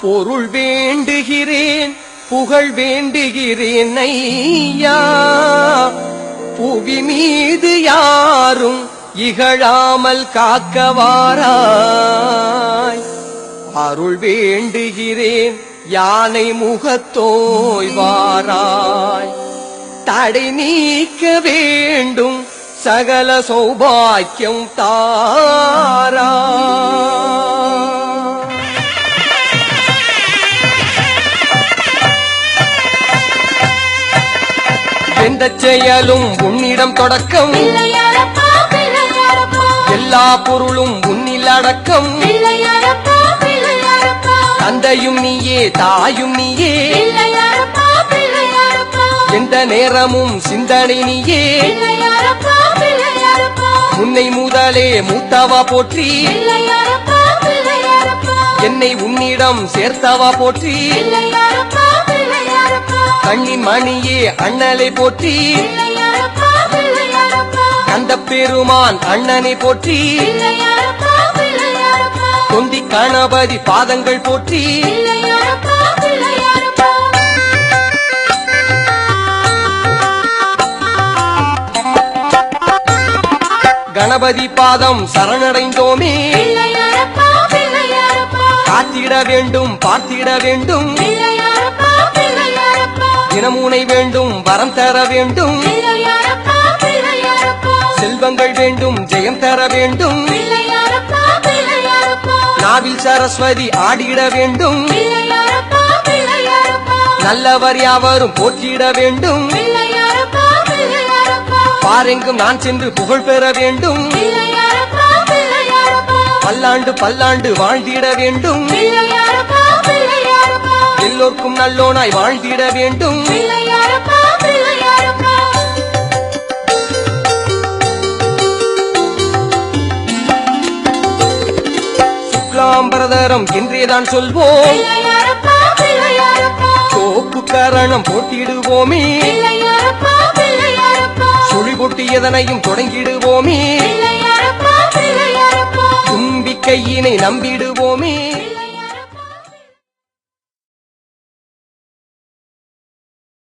பொருள் வேண்டுகிறேன் புகழ் வேண்டுகிறேன் ஐயா. புவி மீது யாரும் இகழாமல் காக்கவாராய். அருள் வேண்டுகிறேன் யானை முகத்தோய்வாராய் தடை நீக்க வேண்டும் சகல சௌபாக்கியம் தாரா. எந்த செயலும் உன்னிடம் தொடக்கம். எல்லா பொருளும் உன்னில் அடக்கம். தந்தையும் நீயே தாயும் நீயே. எந்த நேரமும் சிந்தனை நீயே. உன்னை முதலே மூத்தவா போற்றி. என்னை உன்னிடம் சேர்த்தவா போற்றி. கண்ணின் மணியே அண்ணலை போற்றி. கந்த பெருமான் அண்ணனை போற்றி. தொந்தி கணபதி பாதங்கள் போற்றி. கணபதி பாதம் சரணடைந்தோமே. காத்திட வேண்டும் பார்த்திட வேண்டும். தினமுனை வேண்டும் வரம் தர வேண்டும். செல்வங்கள் வேண்டும் ஜெயம் தர வேண்டும். நாவில் சரஸ்வதி ஆடிட வேண்டும். நல்லவர் யாவரும் போற்றிட வேண்டும். பாரெங்கும் நான் சென்று புகழ் பெற வேண்டும். பல்லாண்டு பல்லாண்டு வாழ்ந்திட வேண்டும். எல்லோர்க்கும் நல்லோனாய் வாழ்ந்திட வேண்டும். சுக்லாம்பரதரம் என்றேதான் சொல்வோம். சோப்பு கரணம் போட்டிடுவோமே. பிள்ளையாரப்பா சுழி கொட்டி எதனையும் தொடங்கிடுவோமே தும்பிக்கையினை நம்பிடுவோமே.